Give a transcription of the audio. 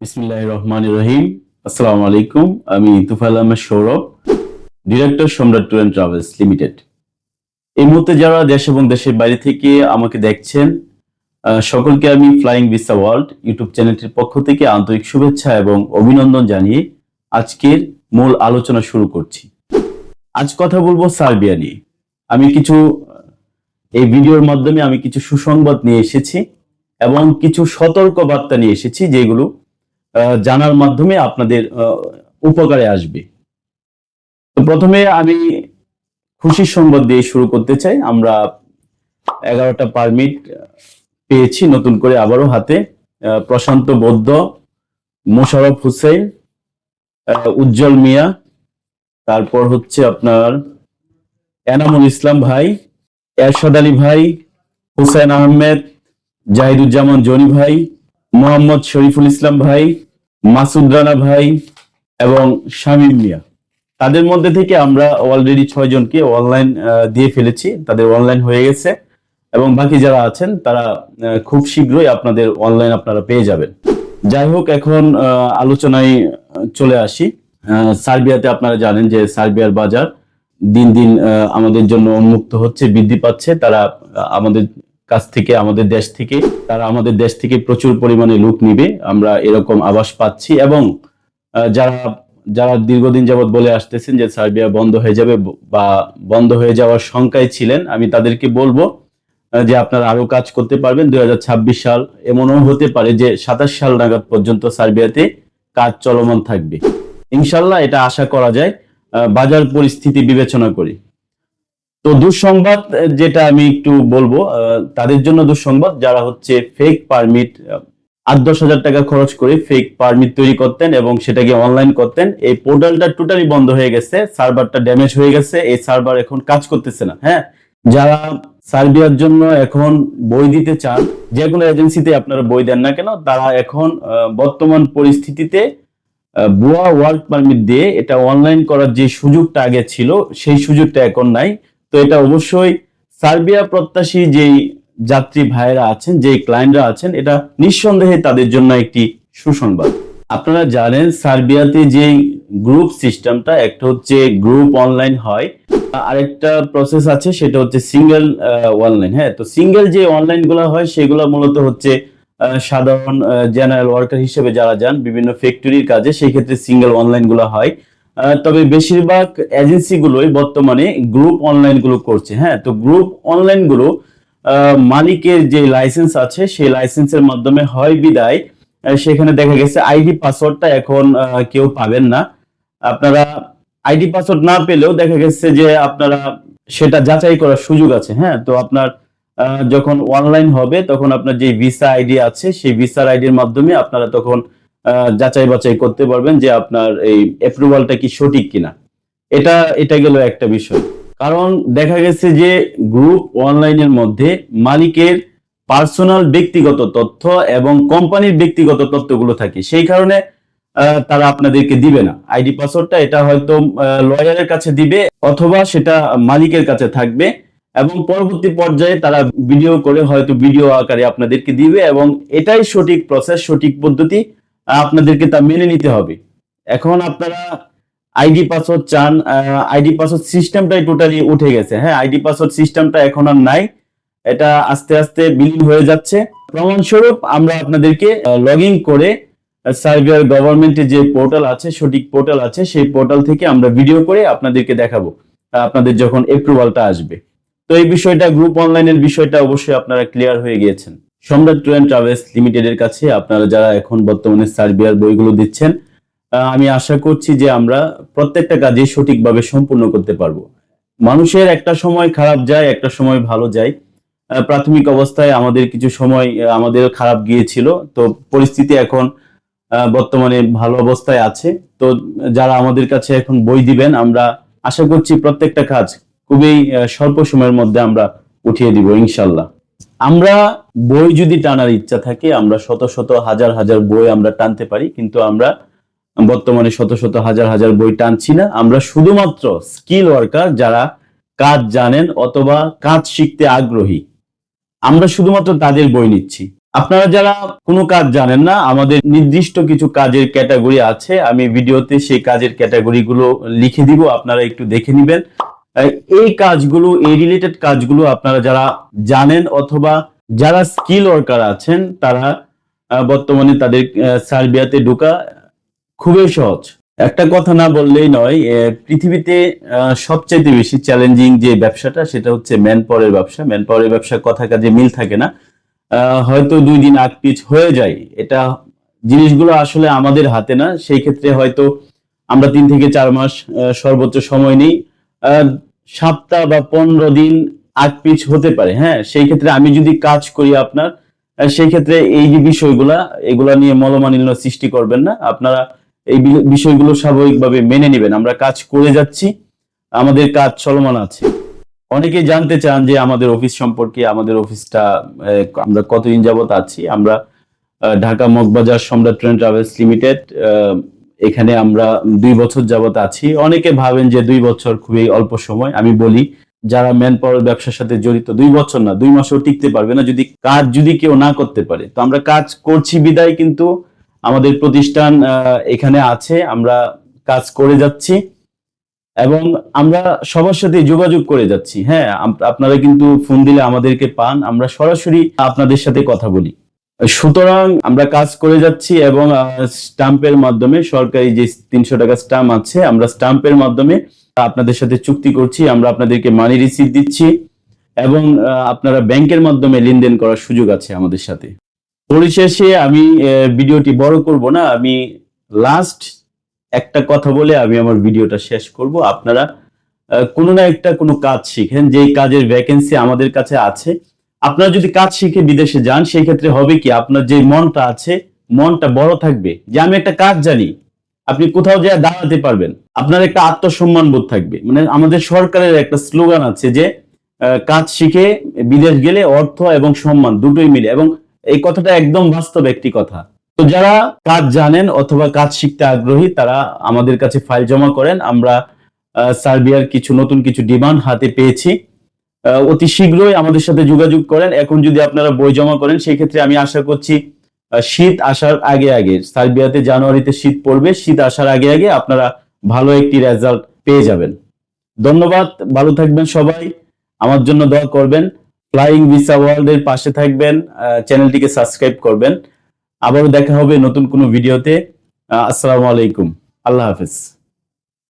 বিসমিল্লাহ রহমান রহিম। আসসালামু আলাইকুম, আমি Tufail Ahmed Sourav, director Samrat tour and travels limited. এই মুহূর্তে যারা দেশ এবং দেশের বাইরে থেকে আমাকে দেখছেন সকলকে আমি ফ্লাইং ভিসা ওয়ার্ল্ড ইউটিউব চ্যানেলটির পক্ষ থেকে আন্তরিক শুভেচ্ছা এবং অভিনন্দন জানিয়ে আজকের মূল আলোচনা শুরু করছি। আজ কথা বলব সার্বিয়া নিয়ে। আমি কিছু, এই ভিডিওর মাধ্যমে আমি কিছু সুসংবাদ নিয়ে এসেছি এবং কিছু সতর্ক বার্তা নিয়ে এসেছি যেগুলো জানার মাধ্যমে আপনাদের উপকারে আসবে। তো প্রথমে আমি খুশির সংবাদ দিয়ে শুরু করতে চাই। আমরা এগারোটা পারমিট পেয়েছি, নতুন করে আবারও হাতে। প্রশান্ত বৌদ্ধ, মোশারফ হুসেন উজ্জ্বল মিয়া, তারপর হচ্ছে আপনার এনামুল ইসলাম ভাই, এরশাদ আলী ভাই, হুসেন আহমেদ, জাহিদুজ্জামান জনি ভাই, মোহাম্মদ শরীফুল ইসলাম ভাই মাসুদ রানা ভাই এবং শামীম মিয়া। তাদের মধ্যে থেকে আমরা অলরেডি ছয় জনকে অনলাইন দিয়ে ফেলেছি। তাদের অনলাইন হয়ে গেছে। এবং বাকি যারা আছেন, তারা খুব শীঘ্রই আপনাদের অনলাইন আপনারা পেয়ে যাবেন। যাই হোক, এখন আলোচনায় চলে আসি। সার্বিয়াতে আপনারা জানেন যে সার্বিয়ার বাজার দিন দিন আমাদের জন্য উন্মুক্ত হচ্ছে, বৃদ্ধি পাচ্ছে। তারা আমাদের কাছ থেকে, আমাদের দেশ থেকে, তারা আমাদের দেশ থেকে প্রচুর পরিমাণে লোক নিবে। আমরা এরকম আবাস পাচ্ছি এবং যারা যারা দীর্ঘদিন যাবৎ বলে আসতেছেন যে সার্বিয়া বন্ধ হয়ে যাবে বা বন্ধ হয়ে যাওয়ার শঙ্কায় ছিলেন, আমি তাদেরকে বলব যে আপনারা আরও কাজ করতে পারবেন। দুই ছাব্বিশ সাল এমনও হতে পারে যে সাতাশ সাল নাগাদ পর্যন্ত সার্বিয়াতে কাজ চলমান থাকবে। ইনশাল্লাহ এটা আশা করা যায় বাজার পরিস্থিতি বিবেচনা করে। তো দুঃসংবাদ যেটা আমি একটু বলব তাদের জন্য দুঃসংবাদ, যারা হচ্ছে ফেক পারমিট আট দশ হাজার টাকা খরচ করে ফেক পারমিট তৈরি করতেন এবং সেটাকে অনলাইন করতেন, এই পোর্টালটা টোটালি বন্ধ হয়ে গেছে সার্ভারটা ড্যামেজ হয়ে গেছে, এই সার্ভার এখন কাজ করতেছে না হ্যাঁ? যারা সার্বিয়ার জন্য এখন বই দিতে চান, যে কোনো এজেন্সিতে আপনারা বই দেন না কেন, তারা এখন বর্তমান পরিস্থিতিতে ভুয়া ওয়ার্ক পারমিট দিয়ে এটা অনলাইন করার যে সুযোগটা আগে ছিল, সেই সুযোগটা এখন নাই। তো এটা অবশ্যই সার্বিয়া প্রত্যাশী যেই যাত্রী ভাইয়েরা আছেন যে ক্লায়েন্টরা আছেন, এটা নিঃসন্দেহে তাদের জন্য একটি সুসংবাদ। আপনারা জানেন সার্বিয়াতে যে গ্রুপ সিস্টেমটা একটা হচ্ছে গ্রুপ অনলাইন হয়, আরেকটা প্রসেস আছে, সেটা হচ্ছে সিঙ্গেল অনলাইন হ্যাঁ? তো সিঙ্গেল যে অনলাইনগুলো হয়, সেগুলো মূলত হচ্ছে সাধারণ জেনারেল ওয়ার্কার হিসেবে যারা যান, বিভিন্ন ফ্যাক্টরির কাজে সেই ক্ষেত্রে সিঙ্গেল অনলাইনগুলো হয়। তবে বেশিরভাগ এজেন্সিগুলোই বর্তমানে গ্রুপ অনলাইনগুলো করছে হ্যাঁ? তো গ্রুপ অনলাইনগুলো আহ, মালিকের যে লাইসেন্স আছে সেই লাইসেন্সের মাধ্যমে হয় বিদায়। সেখানে দেখা গেছে আইডি পাসওয়ার্ডটা এখন কেউ পাবেন না। আপনারা আইডি পাসওয়ার্ড না পেলেও দেখা গেছে যে আপনারা সেটা যাচাই করার সুযোগ আছে হ্যাঁ? তো আপনার যখন অনলাইন হবে তখন আপনার যে ভিসা আইডি আছে সেই ভিসার আইডির মাধ্যমে আপনারা তখন যাচাই বাছাই করতে পারবেন যে আপনার এই অ্যাপ্রুভালটা কি সঠিক কিনা। এটা এটা গেল একটা বিষয়। কারণ দেখা গেছে যে গ্রুপ অনলাইনের মধ্যে মালিকের পার্সোনাল ব্যক্তিগত তথ্য এবং কোম্পানির ব্যক্তিগত তথ্যগুলো থাকে। সেই কারণে তারা আপনাদেরকে দিবে না। আইডি পাসওয়ার্ডটা এটা হয়তো লয়ারের কাছে দিবে অথবা সেটা মালিকের কাছে থাকবে এবং পরবর্তী পর্যায়ে তারা ভিডিও করে হয়তো ভিডিও আকারে আপনাদেরকে দিবে এবং এটাই সঠিক প্রসেস সঠিক পদ্ধতি আপনাদেরকে তা মেনে নিতে হবে। এখন আপনারা আইডি পাসওয়ার্ড চান আইডি পাসওয়ার্ড সিস্টেমটাই টোটালি উঠে গেছে। হ্যাঁ আইডি পাসওয়ার্ড সিস্টেমটা এখন আর নাই। এটা আস্তে আস্তে বিলীন হয়ে যাচ্ছে। প্রমাণস্বরূপ আমরা আপনাদেরকে লগ করে সার্বিয়ার গভর্নমেন্টের যে পোর্টাল আছে, সঠিক পোর্টাল আছে, সেই পোর্টাল থেকে আমরা ভিডিও করে আপনাদেরকে দেখাবো আপনাদের যখন অ্যাপ্রুভালটা আসবে। তো এই বিষয়টা গ্রুপ অনলাইনের বিষয়টা অবশ্যই আপনারা ক্লিয়ার হয়ে গিয়েছেন। সম্রাট ট্যুর অ্যান্ড ট্রাভেলস লিমিটেডের কাছে আপনারা যারা এখন বর্তমানে সার্বিয়ার বইগুলো দিচ্ছেন আমি আশা করছি যে আমরা প্রত্যেকটা কাজে সঠিকভাবে সম্পূর্ণ করতে পারব। মানুষের একটা সময় খারাপ যায়, একটা সময় ভালো যায়। প্রাথমিক অবস্থায় আমাদের কিছু সময় আমাদের খারাপ গিয়েছিল, তো পরিস্থিতি এখন বর্তমানে ভালো অবস্থায় আছে। তো যারা আমাদের কাছে এখন বই দিবেন, আমরা আশা করছি প্রত্যেকটা কাজ খুবই স্বল্প সময়ের মধ্যে আমরা উঠিয়ে দিব ইনশাল্লাহ আমরা বই যদি টানার ইচ্ছা থাকে, আমরা শত শত হাজার হাজার বই আমরা টানতে পারি, কিন্তু আমরা বর্তমানে শত শত হাজার হাজার বই টানছি না। আমরা শুধুমাত্র স্কিল ওয়ার্কার যারা কাজ জানেন অথবা কাজ শিখতে আগ্রহী, আমরা শুধুমাত্র তাদের বই নিচ্ছি। আপনারা যারা কোনো কাজ জানেন না, আমাদের নির্দিষ্ট কিছু কাজের ক্যাটাগরি আছে, আমি ভিডিওতে সেই কাজের ক্যাটাগরি গুলো লিখে দিব, আপনারা একটু দেখে নেবেন। এই কাজগুলো, এই রিলেটেড কাজগুলো আপনারা যারা জানেন অথবা যারা স্কিল ওয়ার্কার আছেন, তারা বর্তমানে তাদের সার্বিয়াতে ঢোকা খুবই সহজ। একটা কথা না বললেই নয় পৃথিবীতে সবচাইতে বেশি চ্যালেঞ্জিং যে ব্যবসাটা, সেটা হচ্ছে ম্যান পাওয়ারের ব্যবসা। ম্যান পাওয়ারের ব্যবসার কথা কাজে মিল থাকে না। হয়তো দুই দিন আগ পিছ হয়ে যায়। এটা জিনিসগুলো আসলে আমাদের হাতে না। সেই ক্ষেত্রে হয়তো আমরা তিন থেকে চার মাস সর্বোচ্চ সময় নিই। সপ্তাহ বা পনেরো দিন আগ পিছ হতে পারে হ্যাঁ? সেই ক্ষেত্রে আমি যদি কাজ করি আপনার সেই ক্ষেত্রে এই যে বিষয়গুলা, এগুলা নিয়ে মলমানিন্য সৃষ্টি করবেন না। আপনারা এই বিষয়গুলো স্বাভাবিকভাবে মেনে নেবেন। আমরা কাজ করে যাচ্ছি, আমাদের কাজ চলমান আছে। অনেকে জানতে চান যে আমাদের অফিস সম্পর্কে, আমাদের অফিসটা আমরা কতদিন যাবত আছি? আমরা ঢাকা মগবাজার সম্রাট ট্রেন ট্রাভেলস লিমিটেড এখানে আমরা দুই বছর যাবত আছি। অনেকে ভাবেন যে দুই বছর খুবই অল্প সময়। আমি বলি, যারা ম্যান পাওয়ার ব্যবসার সাথে জড়িত, দুই বছর না, দুই মাসও টিকতে পারবে না যদি কাজ যদি কেউ না করতে পারে। তো আমরা কাজ করছি বিদায়, কিন্তু আমাদের প্রতিষ্ঠান এখানে আছে। আমরা কাজ করে যাচ্ছি এবং আমরা সবার সাথে যোগাযোগ করে যাচ্ছি। হ্যাঁ আপনারা কিন্তু ফোন দিলে আমাদেরকে পান। আমরা সরাসরি আপনাদের সাথে কথা বলি। সুতরাং আমরা কাজ করে যাচ্ছি এবং স্টাম্পের মাধ্যমে সরকারি যে তিনশো টাকা স্টাম্প আছে, আমরা স্টাম্পের মাধ্যমে আপনাদের সাথে চুক্তি করছি, আমরা আপনাদেরকে মানি রিসিভ দিচ্ছি এবং আপনারা ব্যাংকের মাধ্যমে লেনদেন করার সুযোগ আছে আমাদের সাথে। পরিশেষে আমি ভিডিওটি বড় করব না, আমি লাস্ট একটা কথা বলে আমি আমার ভিডিওটা শেষ করব। আপনারা কোনো না একটা কোনো কাজ শিখেন, যেই কাজের ভ্যাকেন্সি আমাদের কাছে আছে আপনারা যদি কাজ শিখে বিদেশে যান সেই ক্ষেত্রে হবে কি, আপনার যে মনটা আছে, মনটা বড় থাকবে। যে আমি একটা কাজ জানি, আপনি কোথাও যা দাঁড়াতে পারবেন। আপনার একটা আত্মসম্মান বোধ থাকবে। মানে আমাদের সরকারের একটা স্লোগান আছে যে কাজ শিখে বিদেশ গেলে অর্থ এবং সম্মান দুটোই মিলে। এবং এই কথাটা একদম বাস্তব একটি কথা। তো যারা কাজ জানেন অথবা কাজ শিখতে আগ্রহী, তারা আমাদের কাছে ফাইল জমা করেন। আমরা সার্বিয়ার কিছু, নতুন কিছু ডিমান্ড হাতে পেয়েছি। অতি শীঘ্রই আমাদের সাথে যোগাযোগ করেন। এখন যদি আপনারা বই জমা করেন সেই ক্ষেত্রে আমি আশা করছি শীত আসার আগে আগে, সার্বিয়াতে জানুয়ারিতে শীত পড়বে, শীত আসার আগে আগে আপনারা ভালো একটি রেজাল্ট পেয়ে যাবেন। ধন্যবাদ, ভালো থাকবেন সবাই। আমার জন্য দোয়া করবেন। ফ্লাইং ভিসা ওয়ার্ল্ড এর পাশে থাকবেন চ্যানেলটিকে সাবস্ক্রাইব করবেন। আবারও দেখা হবে নতুন কোনো ভিডিওতে। আসসালামু আলাইকুম। আল্লাহ হাফেজ।